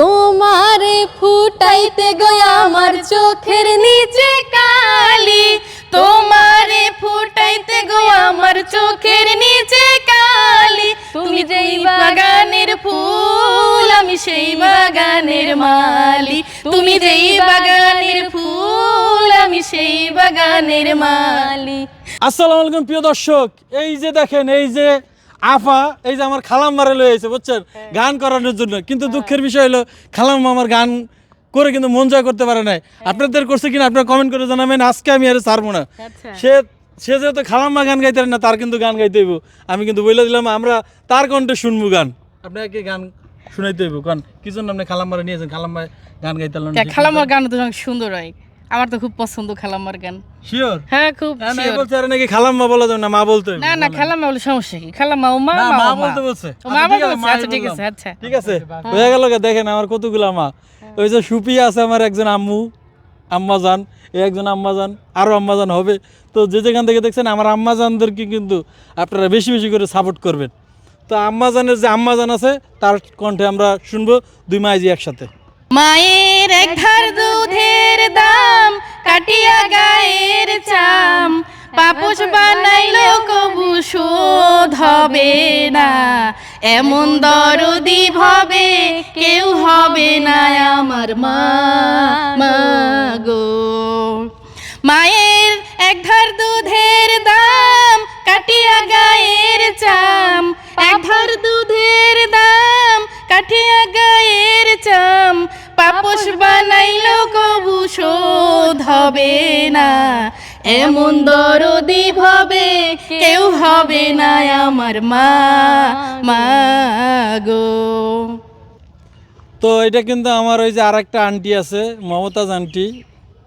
তোমারে ফুটাইতে গয়া আমার চোখের নিচে কালি। তোমারে ফুটাইতে গো আমার চোখের নিচে কালি। তুমি যেই বাগানের ফুল, আমি সেই বাগানের মালি। তুমি যেই বাগানের ফুল, আমি সেই বাগানের মালি। আসসালামু আলাইকুম প্রিয় দর্শক, এই যে দেখেন, এই যে আফা এই যে আমার খালাম মারে লয়েছে বুঝছেন? গান করানোর জন্য। কিন্তু দুঃখের বিষয় হলো খালাম আমার গান করে কিন্তু মন জয় করতে পারে নাই। আপনাদের করছে কিনা আপনারা কমেন্ট করে জানাবেন আজকে আমি আর ছাড়বো না। আচ্ছা। সে সে যেহেতু খালাম্মা গান গাইতে পারে না তার কিন্তু গান গাইতে হইব। আমি কিন্তু বলে দিলাম আমরা তার কণ্ঠে শুনব গান। আপনাকে গান শুনাইতে হইব কারণ কি জন্য আপনি খালাম্মারে নিয়েছেন খালাম্মায় গান গাইতে খালামার গান তো সুন্দর হয়। আমার তো খুব পছন্দ খালামার গান। শিওর হ্যাঁ খুব sure। বলছে আরে নাকি খালাম্মা বলা যাবে না মা বলতে না না খালামা বলে সমস্যা কি? খালামা ও মা মা বলতে বলছে। মা আচ্ছা, বলতে বলছে, আচ্ছা ঠিক আছে আচ্ছা। ঠিক আছে হয়ে গেল গে, দেখেন আমার কতগুলা মা। ওই যে সুপি আছে আমার একজন আম্মু আম্মা জান এই একজন আম্মা জান আরও আম্মা জান হবে। তো যে যেখান থেকে দেখছেন আমার আম্মা জানদেরকে কিন্তু আপনারা বেশি বেশি করে সাপোর্ট করবেন। তো আম্মা জানের যে আম্মা জান আছে তার কণ্ঠে আমরা শুনব দুই মাইজি একসাথে। মায়ের এক ধার দুধের দাম, কাটিয়া গায়ের চাম। পাপোশ বানাইলো কবু শোধ হবে না। এমন দরদি ভাবে কেউ হবে না আমার মা গো। মায়ের এক ধার দুধের দাম, কাটিয়া গায়ের চাম। এক ধার দুধের হবে না। এমন দরদি ভাবে কেউ হবে না আমার মা মা গো। তো এটা কিন্তু আমার ওই যে আর একটা আন্টি আছে, মমতাজ আন্টি।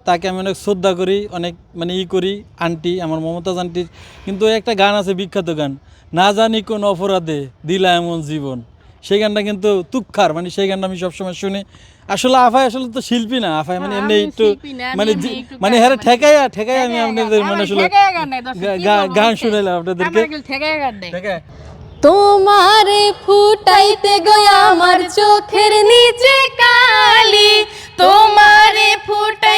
তাকে আমি অনেক শ্রদ্ধা করি, অনেক মানে ই করি, আন্টি, আমার মমতাজ আন্টির। কিন্তু একটা গান আছে বিখ্যাত গান, না জানি কোন অপরাধে দিলা এমন জীবন। সেই গানটা কিন্তু তুক্ষার মানে সেই গানটা আমি সবসময় শুনি। আসলে আফায় আসলে তো শিল্পী না আফায় মানে এমনি একটু মানে মানে হ্যাঁ ঠেকাইয়া ঠেকাইয়া আমি আপনাদের মানে আসলে গান? শুনাইলাম আপনাদেরকে। তোমারে ফুটাইতে গয়া আমার চোখের নিচে কালি তোমারে ফুটাইতে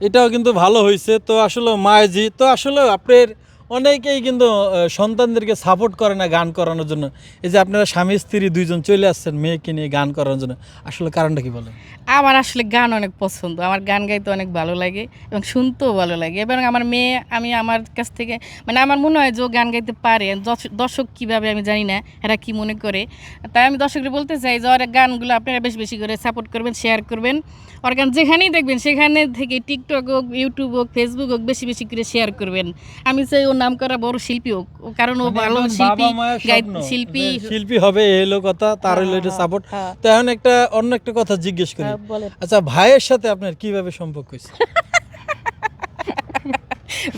এটাও কিন্তু ভালো হয়েছে তো আসলে মায়াজি তো আসলে আপনার অনেকেই কিন্তু সন্তানদেরকে সাপোর্ট করে না গান করানোর জন্য। এই যে আপনারা স্বামী, স্ত্রী দুইজন চলে আসছেন, মেয়েকে নিয়ে গান করানোর জন্য, আসলে কারণটা কি বলেন? আমার আসলে গান অনেক পছন্দ, আমার গান গাইতে অনেক ভালো লাগে এবং শুনতেও ভালো লাগে। এবং আমার মেয়ে, আমি আমার কাছ থেকে মানে আমার মনে হয় যে গান গাইতে পারে দর্শক কীভাবে আমি জানি না, এরা কি মনে করে। তাই আমি দর্শকদের বলতে চাই যে ওর গানগুলো আপনারা বেশি বেশি করে সাপোর্ট করবেন শেয়ার করবেন। ওর গান যেখানেই দেখবেন, সেখানে থেকে টিকটক হোক ইউটিউব হোক ফেসবুক হোক, বেশি বেশি করে শেয়ার করবেন। আমি চাই ও নাম করা বড় শিল্পী হোক কারণ ও মানে ভালো শিল্পী শিল্পী। শিল্পী হবে এই হলো কথা তার হলো এটা সাপোর্ট হ্যাঁ। তো এখন একটা অন্য একটা কথা জিজ্ঞেস করি। হ্যাঁ, আচ্ছা ভাইয়ের সাথে আপনার কীভাবে সম্পর্ক হয়েছে?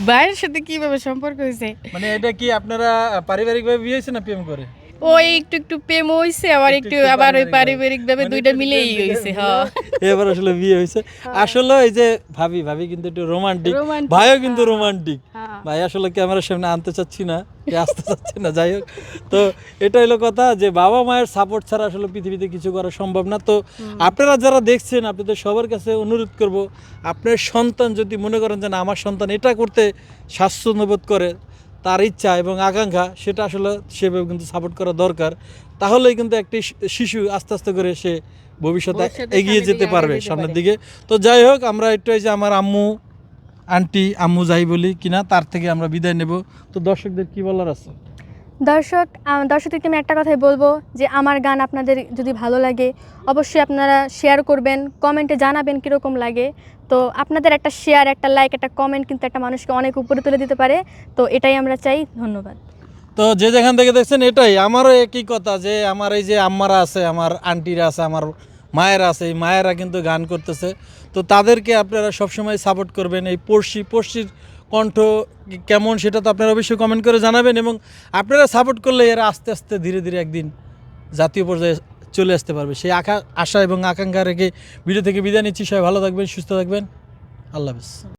ভাইয়ের সাথে কীভাবে সম্পর্ক হয়েছে? মানে এটা কি আপনারা পারিবারিক ভাবে বিয়ে হয়েছে না প্রেম করে? ওই একটু একটু প্রেম হইছে আবার একটু আবার ওই পারিবারিক ভাবে মানে দুইটা মিলেই হইছে হ্যাঁ। এবার আসলে বিয়ে হয়েছে আসলে এই যে ভাবি ভাবি কিন্তু একটু রোমান্টিক ভাইও কিন্তু রোমান্টিক হ্যাঁ। ভাই আসলে ক্যামেরার সামনে আনতে চাচ্ছি না আসতে চাচ্ছি না যাই হোক। তো এটা হলো কথা যে বাবা মায়ের সাপোর্ট ছাড়া আসলে পৃথিবীতে কিছু করা সম্ভব না। তো আপনারা যারা দেখছেন আপনাদের সবার কাছে অনুরোধ করব আপনার সন্তান যদি মনে করেন যে না আমার সন্তান এটা করতে স্বাচ্ছন্দ্য বোধ করে তার ইচ্ছা এবং আকাঙ্ক্ষা সেটা আসলে সেভাবে কিন্তু সাপোর্ট করা দরকার। তাহলেই কিন্তু একটি শিশু আস্তে আস্তে করে সে ভবিষ্যতে ভবিষ্যতে এগিয়ে যেতে পারবে সামনের দিকে। তো যাই হোক আমরা একটু যে আমার আম্মু আন্টি আম্মু যাই বলি কিনা তার থেকে আমরা বিদায় নেব। তো দর্শকদের কি বলার আছে? দর্শক দর্শকদেরকে আমি একটা কথাই বলব যে আমার গান আপনাদের যদি ভালো লাগে, অবশ্যই আপনারা শেয়ার করবেন কমেন্টে জানাবেন কীরকম লাগে। তো আপনাদের একটা শেয়ার একটা লাইক একটা কমেন্ট কিন্তু একটা মানুষকে অনেক উপরে তুলে দিতে পারে। তো এটাই আমরা চাই, ধন্যবাদ। তো যে যেখান থেকে দেখছেন, এটাই। আমারও একই কথা যে আমার এই যে আম্মারা আছে, আমার আন্টিরা আছে, আমার মায়েরা আছে, এই মায়েরা কিন্তু গান করতেছে। তো তাদেরকে আপনারা সবসময় সাপোর্ট করবেন। এই পড়শি, পড়শির কণ্ঠ কেমন সেটা তো আপনারা অবশ্যই কমেন্ট করে জানাবেন এবং আপনারা সাপোর্ট করলে এরা আস্তে আস্তে ধীরে ধীরে একদিন জাতীয় পর্যায়ে চলে আসতে পারবে। সেই আশা এবং আকাঙ্ক্ষা রেখে ভিডিও থেকে বিদায় নিচ্ছি। সবাই ভালো থাকবেন, সুস্থ থাকবেন। আল্লাহ হাফিজ।